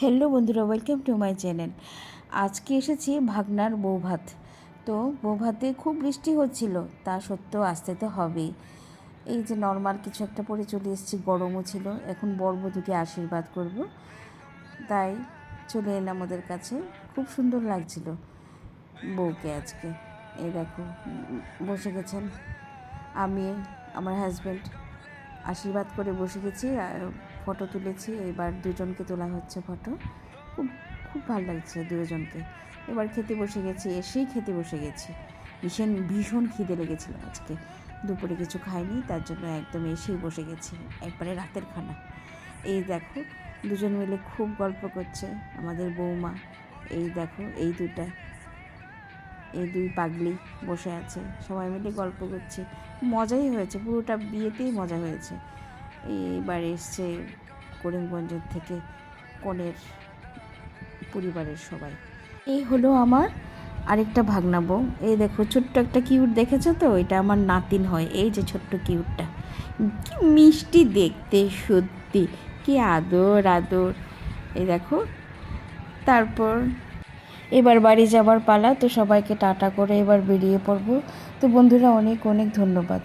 Hello বন্ধুরা welcome to my channel আজকে এসেছি ভাগনার বৌভাত। তো বৌভাতে খুব বৃষ্টি হচ্ছিল, তা সত্ত্বেও আসতে তো হবেই। এই যে নর্মাল কিছু একটা পরে চলে এসেছি, গরমও ছিল, এখন বরবধূকে আশীর্বাদ করব। তাই চলে এলাম ওদের কাছে, খুব সুন্দর লাগছিল বউকে আজকে। এই দেখো, বসে গেছেন। আমি, আমার হাজব্যান্ড আশীর্বাদ করে বসে গেছি, আর ফটো তুলেছি, এবার দুজনকে তোলা হচ্ছে ফটো। খুব খুব ভালো লাগছে দুজনকে। এবার খেতে বসে গেছি, এসেই খেতে বসে গেছি। ভীষণ ভীষণ খিদে লেগেছিল আজকে। দুপুরে কিছু খাইনি, তার জন্য একদম এসেই বসে গেছি, একবারে রাতের খানা। এই দেখো, দুজন মিলে খুব গল্প করছে, আমাদের বৌমা। এই দেখো, এই দুটা। এই দুই পাগলি বসে আছে, সবাই মিলে গল্প করছে। মজাই হয়েছে, পুরোটা বিয়েতেই মজা হয়েছে। এইবার এসছে করিমগঞ্জের থেকে কনের পরিবারের সবাই। এই হলো আমার আরেকটা ভাগনা বউ। এই দেখো, ছোট্ট একটা কিউট দেখেছ তো? এটা আমার নাতিন হয়। এই যে ছোট্ট কিউটটা। কি মিষ্টি দেখতে, সত্যি। কি আদর আদর। এই দেখো, তারপর এবার বাড়ি যাবার পালা। তো সবাইকে টাটা করে এবার বেরিয়ে পড়ব। তো বন্ধুরা, অনেক অনেক ধন্যবাদ।